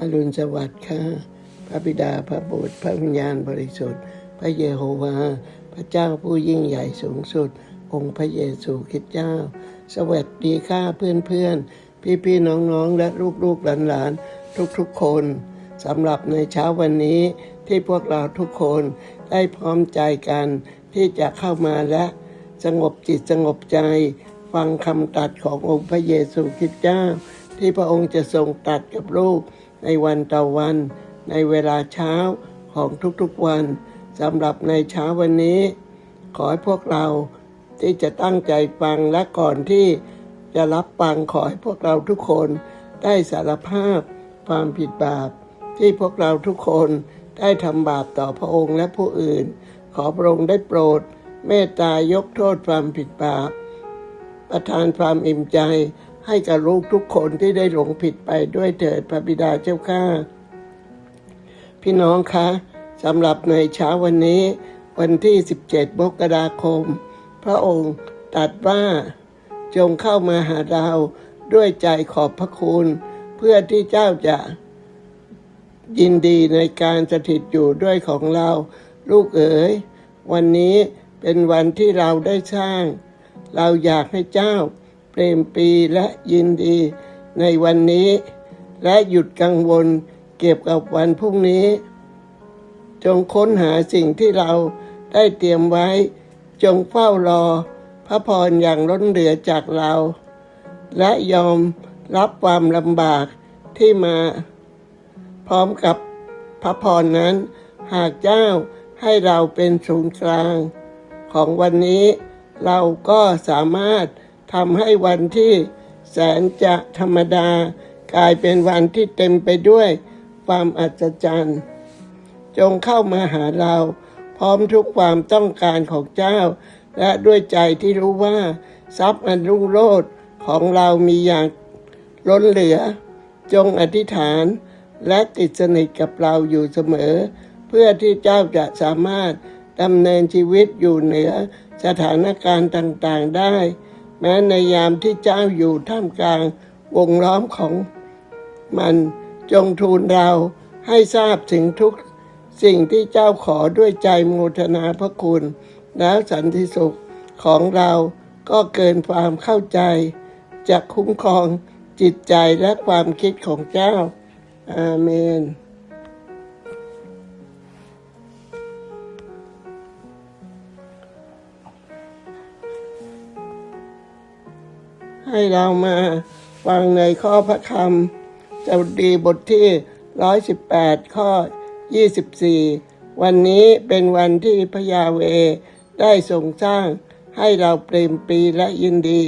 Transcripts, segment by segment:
อรุณสวัสดิ์ค่ะ พระบิดา พระบุตร พระวิญญาณบริสุทธิ์ พระเยโฮวา พระเจ้าผู้ยิ่งใหญ่สูงสุด องค์พระเยซูคริสต์เจ้า สวัสดีค่ะเพื่อนเพื่อนพี่พี่ๆน้องและลูกลูกหลานหลานๆทุกคนสำหรับในเช้าวันนี้ที่พวกเราทุกคนได้พร้อมใจกันที่จะเข้ามาและสงบจิตสงบใจ ฟังคำตัดขององค์พระเยซูคริสต์เจ้า ที่พระองค์จะทรงตัดกับลูกในวันต่อวัน ในเวลาเช้าของทุกๆวันสำหรับในเช้าวันนี้ ขอให้พวกเราที่จะตั้งใจฟังและก่อนที่จะรับฟังขอให้พวกเราทุกคนได้สารภาพความผิดบาป ที่พวกเราทุกคนได้ทำบาปต่อพระองค์และผู้อื่น ขอพระองค์ได้โปรด เมตตายกโทษความผิดบาป ประทานความอิ่มใจ ให้กับลูกทุกคนที่ได้หลงผิดไปด้วยเถิดพระบิดาเจ้าข้าพี่น้องคะสำหรับในเช้าวันนี้ วันที่ 17มกราคม พระองค์ตรัสว่าจงเข้ามาหาเราด้วยใจขอบพระคุณ เพื่อที่เจ้าจะยินดีในการสถิตอยู่ด้วยของเรา ลูกเอ๋ย วันนี้เป็นวันที่เราได้สร้าง เราอยากให้เจ้า ปรมปรีและยินดีในวันนี้ และหยุดกังวลเกี่ยวกับวันพรุ่งนี้ จงค้นหาสิ่งที่เราได้เตรียมไว้ จงเฝ้ารอ พระพรอย่างล้นเหลือจากเรา และยอมรับความลำบากที่มา พร้อมกับพระพรนั้น หากเจ้าให้เราเป็นศูนย์กลาง ของวันนี้เราก็สามารถ ทำให้วันที่แสนจะธรรมดา กลายเป็นวันที่เต็มไปด้วยความอัศจรรย์ จงเข้ามาหาเรา พร้อมทุกความต้องการของเจ้า และด้วยใจที่รู้ว่า ทรัพย์อันรุ่งโรจน์ของเรามีอย่างล้นเหลือ จงอธิษฐานและติดสนิทกับเราอยู่เสมอ เพื่อที่เจ้าจะสามารถดำเนินชีวิตอยู่เหนือสถานการณ์ต่างๆได้ แม้ในยามที่เจ้าอยู่ท่ามกลางวงล้อมของมันจงทูลเราให้ทราบถึงทุกสิ่งที่เจ้าขอด้วยใจโมทนาพระคุณ แล้วสันติสุขของเราก็เกินความเข้าใจจะคุ้มครองจิตใจและความคิดของเจ้า อาเมน ให้เรามาฟังในข้อพระคำสดุดีบทที่ 118 ข้อ 24 วันนี้เป็นวันที่พระยาเวได้ทรงสร้างให้เราเปรมปีและยินดี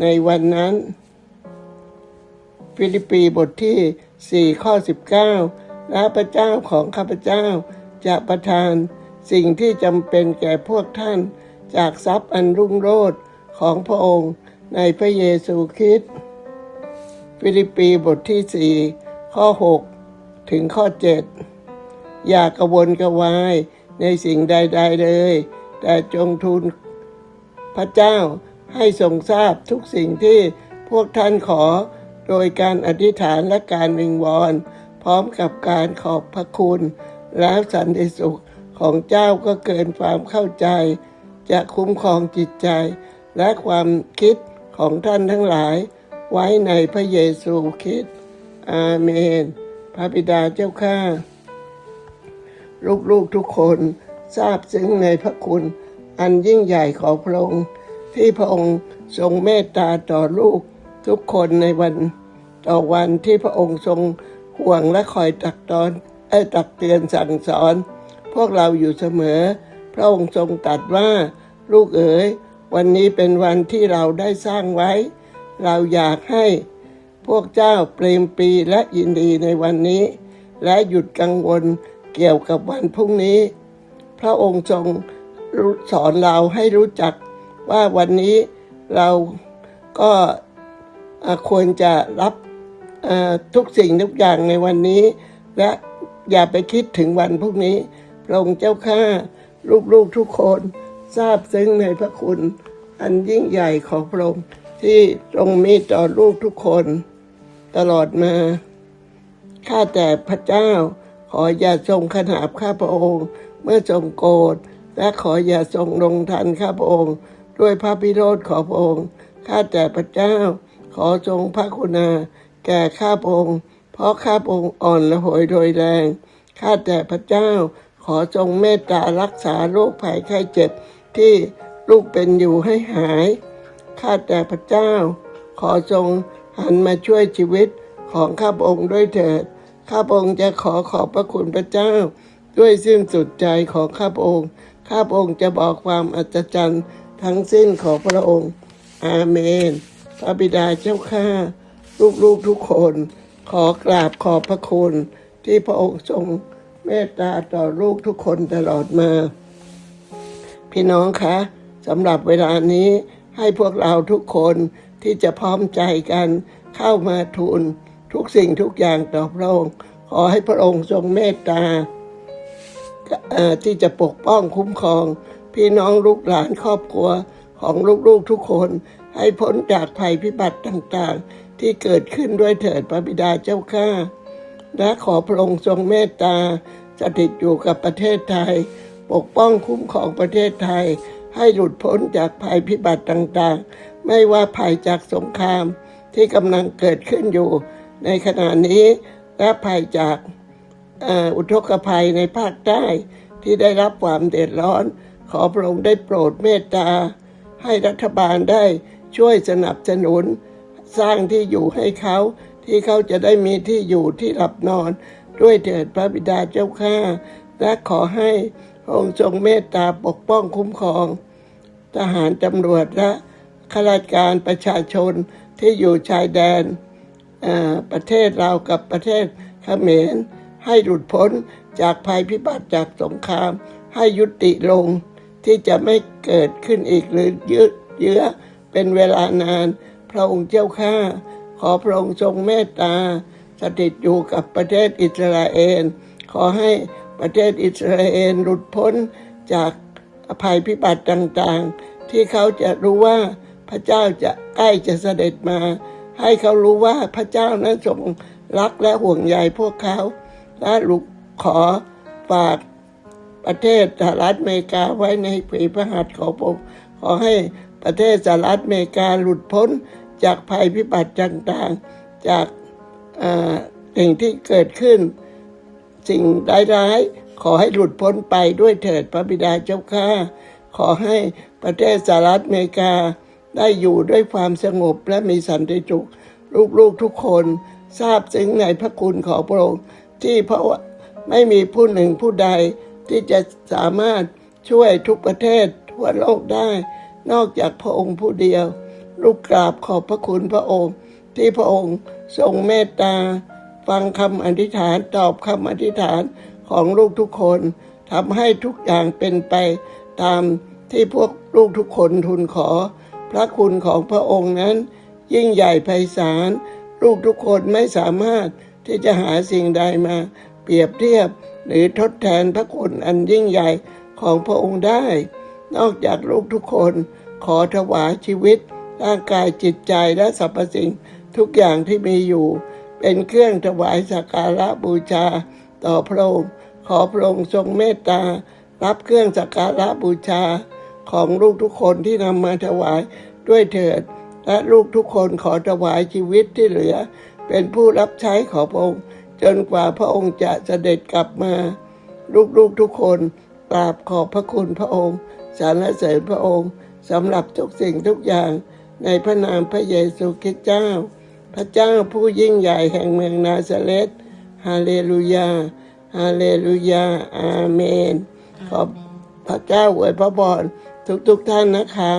ในวันนั้น ฟิลิปปีบทที่ 4 ข้อ 19 และพระเจ้าของข้าพเจ้าจะประทานสิ่งที่จำเป็นแก่พวกท่านจากทรัพย์อันรุ่งโรจน์ของพระองค์ ในพระเยซูคริสต์ฟิลิปปีบทที่ 4 ข้อ 6 ถึงข้อ 7 อย่ากระวนกระวายในสิ่งใด ๆ เลย แต่จงทูลพระเจ้าให้ทรงทราบทุกสิ่งที่พวกท่านขอโดยการอธิษฐานและการวิงวอน พร้อมกับการขอบพระคุณ แล้วสันติสุขของเจ้าก็เกินความเข้าใจ จะคุ้มครองจิตใจ และความคิด ของท่านทั้งหลาย ไว้ในพระเยซูคริสต์อาเมน พระบิดาเจ้าข้าลูกๆทุกคนทราบซึ้งในพระคุณ อันยิ่งใหญ่ของพระองค์ ที่พระองค์ทรงเมตตาต่อลูกทุกคนในวันต่อวันที่พระองค์ทรงห่วงและคอยตักตอนเอ้ตักเตือนสั่งสอน พวกเราอยู่เสมอ พระองค์ทรงตรัสว่าลูกเอ๋ย วันนี้เป็นวันที่เราได้สร้างไว้ เราอยากให้พวกเจ้าเปรมปรีและยินดีในวันนี้ และหยุดกังวลเกี่ยวกับวันพรุ่งนี้ พระองค์ทรงสอนเราให้รู้จักว่าวันนี้เราก็ควรจะรับทุกสิ่งทุกอย่างในวันนี้ และอย่าไปคิดถึงวันพรุ่งนี้ พระองค์เจ้าข้าลูกๆทุกคน ทราบซึ้งในพระคุณ อันยิ่งใหญ่ของพระองค์ที่ทรงมีต่อลูกทุกคน ตลอดมาข้าแต่พระเจ้า ขออย่าทรงขนาบข้าพระองค์ เมื่อทรงโกรธและขออย่าทรงลงทันข้าพระองค์ ด้วยพระพิโรธขอพระองค์ข้าแต่พระเจ้า ขอทรงพระคุณาแก่ข้าพระองค์เพราะข้าพระองค์อ่อนละหวยโดยแรงข้าแต่พระเจ้า ขอทรงเมตตารักษาโรคภัยไข้เจ็บ ที่ลูกเป็นอยู่ให้หาย ข้าแต่พระเจ้า ขอทรงหันมาช่วยชีวิตของข้าพระองค์ด้วยเถิด ข้าพระองค์จะขอขอบพระคุณพระเจ้า ด้วยสิ้นสุดใจของข้าพระองค์ ข้าพระองค์จะบอกความอัศจรรย์ทั้งสิ้นของพระองค์ อาเมน พระบิดาเจ้าข้า ลูกๆทุกคน ขอกราบขอบพระคุณที่พระองค์ทรงเมตตาต่อลูกทุกคนตลอดมา พี่น้องคะสำหรับเวลานี้ให้พวกเราทุกคนที่จะพร้อมใจกันเข้ามาทูลทุกสิ่งทุกอย่างต่อพระองค์ ขอให้พระองค์ทรงเมตตาที่จะปกป้องคุ้มครอง พี่น้องลูกหลานครอบครัวของลูกๆทุกคน ให้พ้นจากภัยพิบัติต่างๆ ที่เกิดขึ้นด้วยเถิดพระบิดาเจ้าข้าและขอพระองค์ทรงเมตตาสถิตอยู่กับประเทศไทย ปกป้องคุ้มครองประเทศไทย ให้หลุดพ้นจากภัยพิบัติต่างๆ ไม่ว่าภัยจากสงครามที่กำลังเกิดขึ้นอยู่ ในขณะนี้และภัยจากอุทกภัยในภาคใต้ที่ได้รับความเดือดร้อน ขอพระองค์ได้โปรดเมตตา ให้รัฐบาลได้ช่วยสนับสนุน สร้างที่อยู่ให้เขาที่เขาจะได้มีที่อยู่ที่หลับนอน ด้วยเถิดพระบิดาเจ้าข้าและขอให้ องค์ทรงเมตตาปกป้องคุ้มครอง ทหารตำรวจและข้าราชการประชาชนที่อยู่ชายแดนประเทศเรากับประเทศเขมรให้หลุดพ้นจากภัยพิบัติจากสงคราม ให้ยุติลงที่จะไม่เกิดขึ้นอีกหรือยืดเยื้อเป็นเวลานาน พระองค์เจ้าข้าขอพระองค์ทรงเมตตาสถิตอยู่กับประเทศอิสราเอลขอให้ ประเทศอิสราเอลหลุดพ้นจากภัยพิบัติต่างๆ ที่เขาจะรู้ว่าพระเจ้าจะใกล้จะเสด็จมา ให้เขารู้ว่าพระเจ้านั้นทรงรักและห่วงใยพวกเขา และลูกขอฝากประเทศสหรัฐอเมริกาไว้ในผีพระหัตถ์ของผมขอให้ประเทศสหรัฐอเมริกาหลุดพ้นจากภัยพิบัติต่างๆ จากอ่อสิ่งที่เกิดขึ้น สิ่งร้ายๆ ขอให้หลุดพ้นไปด้วยเถิดพระบิดาเจ้าข้าขอให้ประเทศสหรัฐอเมริกา ได้อยู่ด้วยความสงบและมีสันติสุขลูกๆทุกคนทราบซึ้งในพระคุณของพระองค์ที่เพราะไม่มีผู้หนึ่งผู้ใดที่จะสามารถช่วยทุกประเทศทั่วโลกได้ นอกจากพระองค์ผู้เดียว ลูกกราบขอบพระคุณพระองค์ ที่พระองค์ทรงเมตตา ฟังคำอธิษฐานตอบคำอธิษฐานของลูกทุกคนทำให้ทุกอย่างเป็นไปตามที่พวกลูกทุกคนทูลขอ พระคุณของพระองค์นั้น ยิ่งใหญ่ไพศาลลูกทุกคนไม่สามารถที่จะหาสิ่งใดมา เปรียบเทียบหรือทดแทนพระคุณอันยิ่งใหญ่ของพระองค์ได้ นอกจากลูกทุกคนขอถวายชีวิต ร่างกายจิตใจและสรรพสิ่งทุกอย่างที่มีอยู่ เป็นเครื่องถวายสักการะบูชา ต่อพระองค์ ขอพระองค์ทรงเมตตา รับเครื่องสักการะบูชา ของลูกทุกคนที่นำมาถวายด้วยเถิด และลูกทุกคนขอถวายชีวิตที่เหลือ เป็นผู้รับใช้ของพระองค์ จนกว่าพระองค์จะเสด็จกลับมา ลูกๆทุกคนกราบขอบพระคุณพระองค์สรรเสริญพระองค์สำหรับทุกสิ่งทุกอย่างในพระนามพระเยซูคริสต์เจ้า พระเจ้าผู้ยิ่งใหญ่แห่งเมืองนาซาเลตฮาเลลูยา ฮาเลลูยา อาเมน ขอบพระเจ้าอวยพระพรทุกๆท่านนะคะ